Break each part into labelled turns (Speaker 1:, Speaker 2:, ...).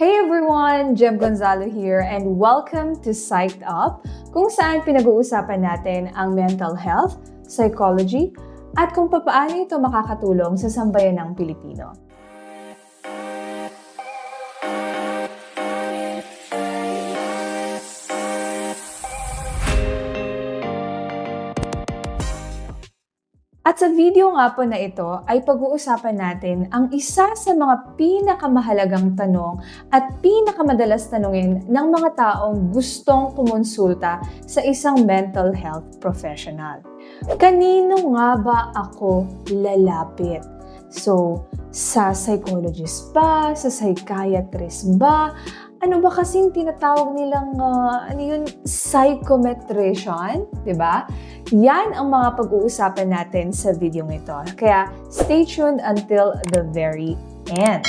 Speaker 1: Hey everyone! Jem Gonzalo here and welcome to Psyched Up, kung saan pinag-uusapan natin ang mental health, psychology, at kung papaano ito makakatulong sa sambayan ng Pilipino. At sa video nga po na ito ay pag-uusapan natin ang isa sa mga pinakamahalagang tanong at pinakamadalas tanungin ng mga taong gustong kumonsulta sa isang mental health professional. Kanino nga ba ako lalapit? So, sa psychologist ba? Sa psychiatrist ba? Ano ba kasing tinatawag nilang, uh, ano yun, psychometrician? 'di ba? Yan ang mga pag-uusapan natin sa video ito. Kaya stay tuned until the very end.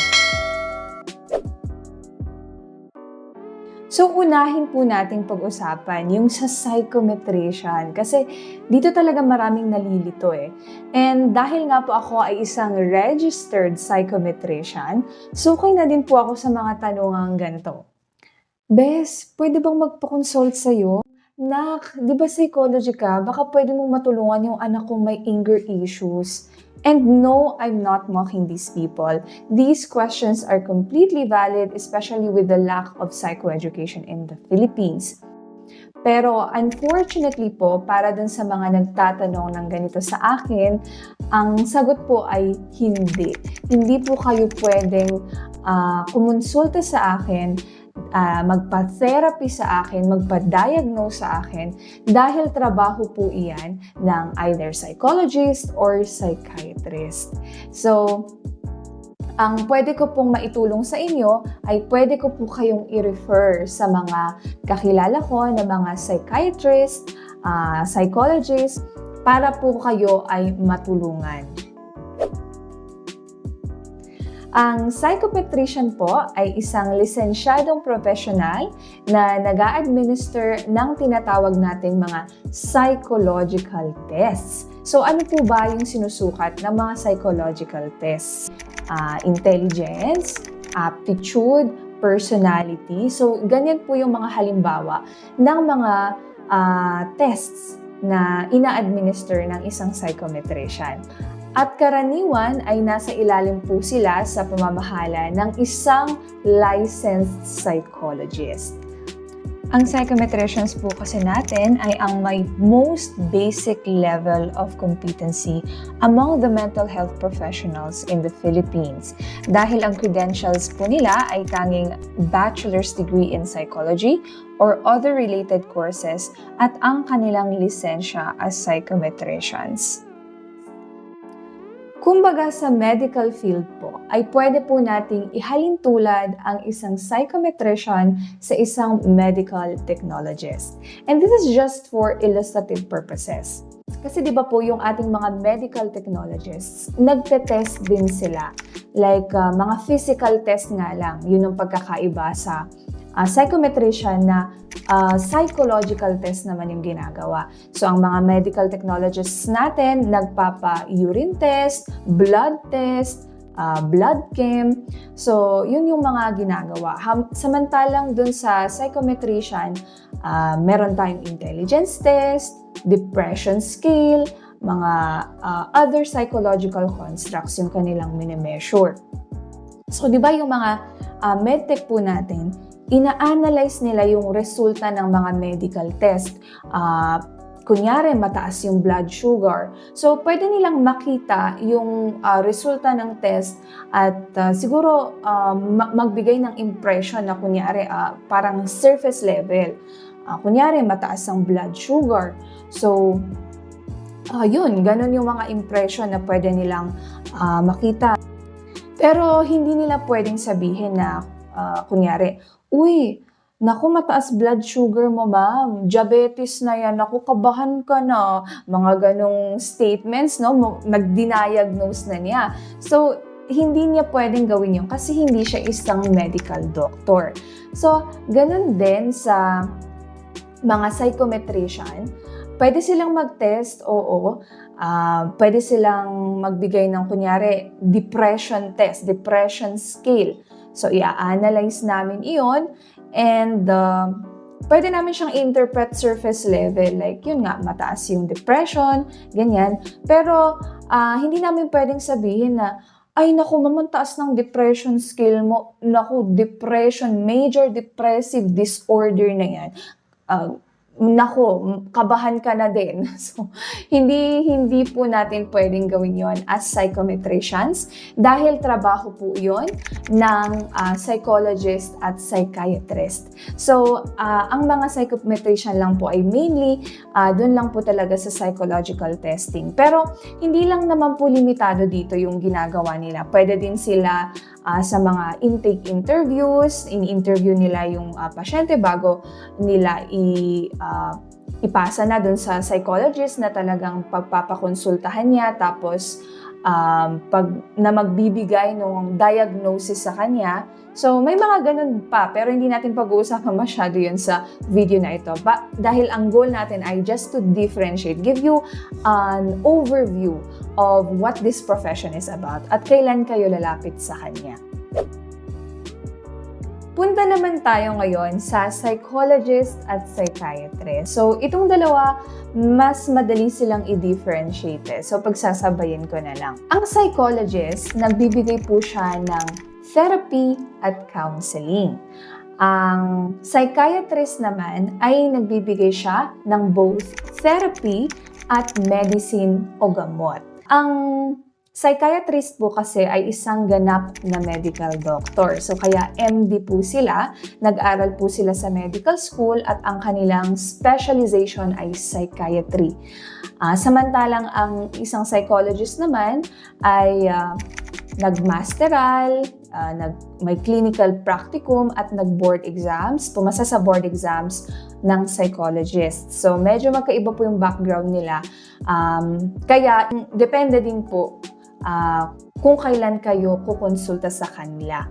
Speaker 1: So, unahin po nating pag-usapan yung sa psychometrician kasi dito talaga maraming nalilito eh. And dahil nga po ako ay isang registered psychometrician, so okay na din po ako sa mga tanungang ganito. Bes, pwede bang magpa-consult sa'yo? Nak, di ba psychology ka? Baka pwede mong matulungan yung anak kong may anger issues. And no, I'm not mocking these people. These questions are completely valid, especially with the lack of psychoeducation in the Philippines. Pero unfortunately po, para dun sa mga nagtatanong ng ganito sa akin, ang sagot po ay hindi. Hindi po kayo pwedeng uh, kumonsulta sa akin uh, magpa-therapy sa akin, magpa-diagnose sa akin dahil trabaho po iyan ng either psychologist or psychiatrist. So, ang pwede ko pong maitulong sa inyo ay pwede ko po kayong i-refer sa mga kakilala ko na mga psychiatrist, uh, psychologist, para po kayo ay matulungan. Ang psychometrician po ay isang lisensyadong profesional na nag administer ng tinatawag nating mga psychological tests. So ano po ba yung sinusukat ng mga psychological tests? Uh, intelligence, aptitude, personality. So ganyan po yung mga halimbawa ng mga uh, tests na ina-administer ng isang psychometrician. At karaniwan ay nasa ilalim po sila sa pamamahala ng isang licensed psychologist. Ang psychometricians po kasi natin ay ang may most basic level of competency among the mental health professionals in the Philippines. Dahil ang credentials po nila ay tanging bachelor's degree in psychology or other related courses at ang kanilang lisensya as psychometricians. Kumbaga sa medical field po, ay pwede po nating ihalin tulad ang isang psychometrician sa isang medical technologist. And this is just for illustrative purposes. Kasi di ba po yung ating mga medical technologists, nagte-test din sila. Like uh, mga physical test nga lang, yun ang pagkakaiba sa uh, psychometrician na uh, psychological test naman yung ginagawa. So, ang mga medical technologists natin, nagpapa-urine test, blood test, uh, blood chem. So, yun yung mga ginagawa. Ham- samantalang dun sa psychometrician, uh, meron tayong intelligence test, depression scale, mga uh, other psychological constructs yung kanilang minimeasure. So, di ba yung mga uh, medtech po natin, ina-analyze nila yung resulta ng mga medical test. Uh, kunyari, mataas yung blood sugar. So, pwede nilang makita yung uh, resulta ng test at uh, siguro uh, magbigay ng impression na kunyari, uh, parang surface level. Uh, kunyari, mataas ang blood sugar. So, uh, yun, ganun yung mga impression na pwede nilang uh, makita. Pero hindi nila pwedeng sabihin na, uh, kunyari, Uy, naku mataas blood sugar mo ma'am, diabetes na yan, naku kabahan ka na. Mga ganong statements, no? Nag-diagnose na niya. So, hindi niya pwedeng gawin yun kasi hindi siya isang medical doctor. So, ganun din sa mga psychometrician, pwede silang mag-test, oo. Uh, pwede silang magbigay ng, kunyari, depression test, depression scale. So, i-analyze namin iyon and uh, pwede namin siyang interpret surface level. Like, yun nga, mataas yung depression, ganyan. Pero, uh, hindi namin pwedeng sabihin na, ay naku, maman taas ng depression skill mo. Naku, depression, major depressive disorder na yan. Uh, nako, kabahan ka na din. So, hindi, hindi po natin pwedeng gawin yon as psychometricians dahil trabaho po yon ng uh, psychologist at psychiatrist. So, uh, ang mga psychometrician lang po ay mainly uh, dun lang po talaga sa psychological testing. Pero, hindi lang naman po limitado dito yung ginagawa nila. Pwede din sila uh, sa mga intake interviews, in-interview nila yung uh, pasyente bago nila i uh, ipasa na dun sa psychologist na talagang pagpapakonsultahan niya tapos um, pag na magbibigay ng diagnosis sa kanya. So, may mga ganun pa, pero hindi natin pag-uusapan masyado yun sa video na ito. Ba, dahil ang goal natin ay just to differentiate, give you an overview of what this profession is about at kailan kayo lalapit sa kanya. Punta naman tayo ngayon sa psychologist at psychiatrist. So, itong dalawa, mas madali silang i-differentiate. So, pagsasabayin ko na lang. Ang psychologist, nagbibigay po siya ng therapy at counseling. Ang psychiatrist naman ay nagbibigay siya ng both therapy at medicine o gamot. Ang Psychiatrist po kasi ay isang ganap na medical doctor. So kaya MD po sila, nag-aral po sila sa medical school at ang kanilang specialization ay psychiatry. Uh, samantalang ang isang psychologist naman ay uh, nag-masteral, uh, nag, may clinical practicum at nag-board exams, pumasa sa board exams ng psychologist. So medyo magkaiba po yung background nila. Um, kaya depende din po uh, kung kailan kayo kukonsulta sa kanila.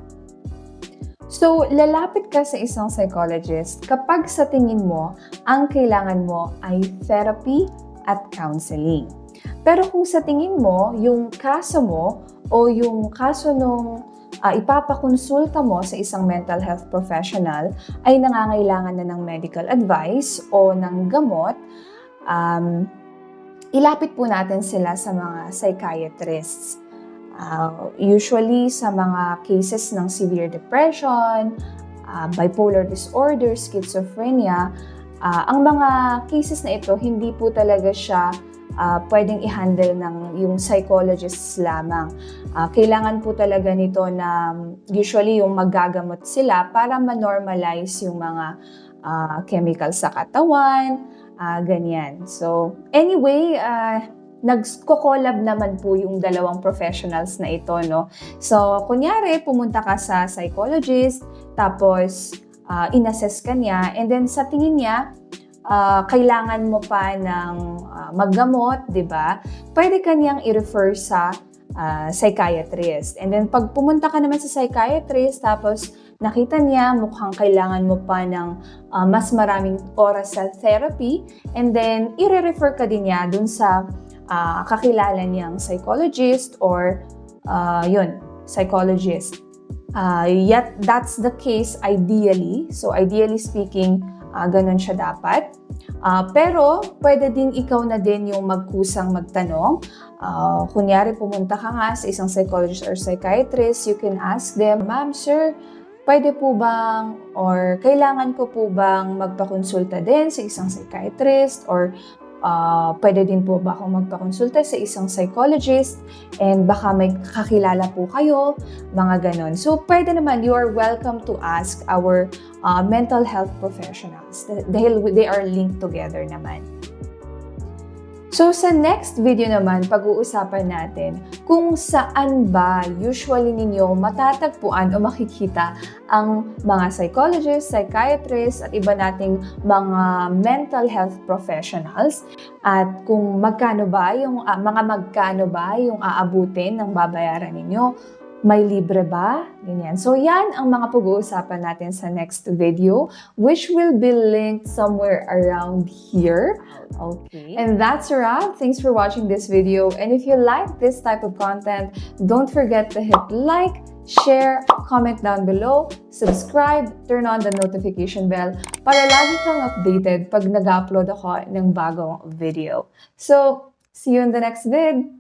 Speaker 1: So, lalapit ka sa isang psychologist kapag sa tingin mo, ang kailangan mo ay therapy at counseling. Pero kung sa tingin mo, yung kaso mo o yung kaso nung uh, ipapakonsulta mo sa isang mental health professional ay nangangailangan na ng medical advice o ng gamot, um, ilapit po natin sila sa mga psychiatrists. Uh, usually sa mga cases ng severe depression, uh, bipolar disorder, schizophrenia, uh, ang mga cases na ito, hindi po talaga siya uh, pwedeng i-handle ng yung psychologists lamang. Uh, kailangan po talaga nito na usually yung magagamot sila para ma-normalize yung mga uh, chemical sa katawan, uh, ganyan. So, anyway, uh, nagko-collab naman po yung dalawang professionals na ito, no? So, kunyari, pumunta ka sa psychologist, tapos uh, inassess ka niya, and then sa tingin niya, uh, kailangan mo pa ng maggamot, di ba? Pwede ka niyang i-refer sa uh, psychiatrist. And then, pag pumunta ka naman sa psychiatrist, tapos nakita niya mukhang kailangan mo pa ng uh, mas maraming oras sa therapy and then i-refer ka din niya dun sa uh, kakilala niyang psychologist or uh, yun, psychologist. Uh, yet that's the case ideally. So ideally speaking, uh, ganun siya dapat. Uh, pero pwede din ikaw na din yung magkusang magtanong. Uh, kunyari pumunta ka nga sa isang psychologist or psychiatrist, you can ask them, Ma'am, sir, pwede po bang or kailangan ko po bang magpakonsulta din sa isang psychiatrist or uh, pwede din po ba akong magpakonsulta sa isang psychologist and baka may kakilala po kayo, mga ganon. So, pwede naman, you are welcome to ask our uh, mental health professionals dahil they are linked together naman. So sa next video naman, pag-uusapan natin kung saan ba usually ninyo matatagpuan o makikita ang mga psychologists, psychiatrists at iba nating mga mental health professionals. At kung magkano ba yung uh, mga magkano ba yung aabutin ng babayaran ninyo may libre ba? Ganyan. So, yan ang mga pag-uusapan natin sa next video, which will be linked somewhere around here. Okay. And that's a wrap. Thanks for watching this video. And if you like this type of content, don't forget to hit like, share, comment down below, subscribe, turn on the notification bell para lagi kang updated pag nag-upload ako ng bagong video. So, see you in the next vid!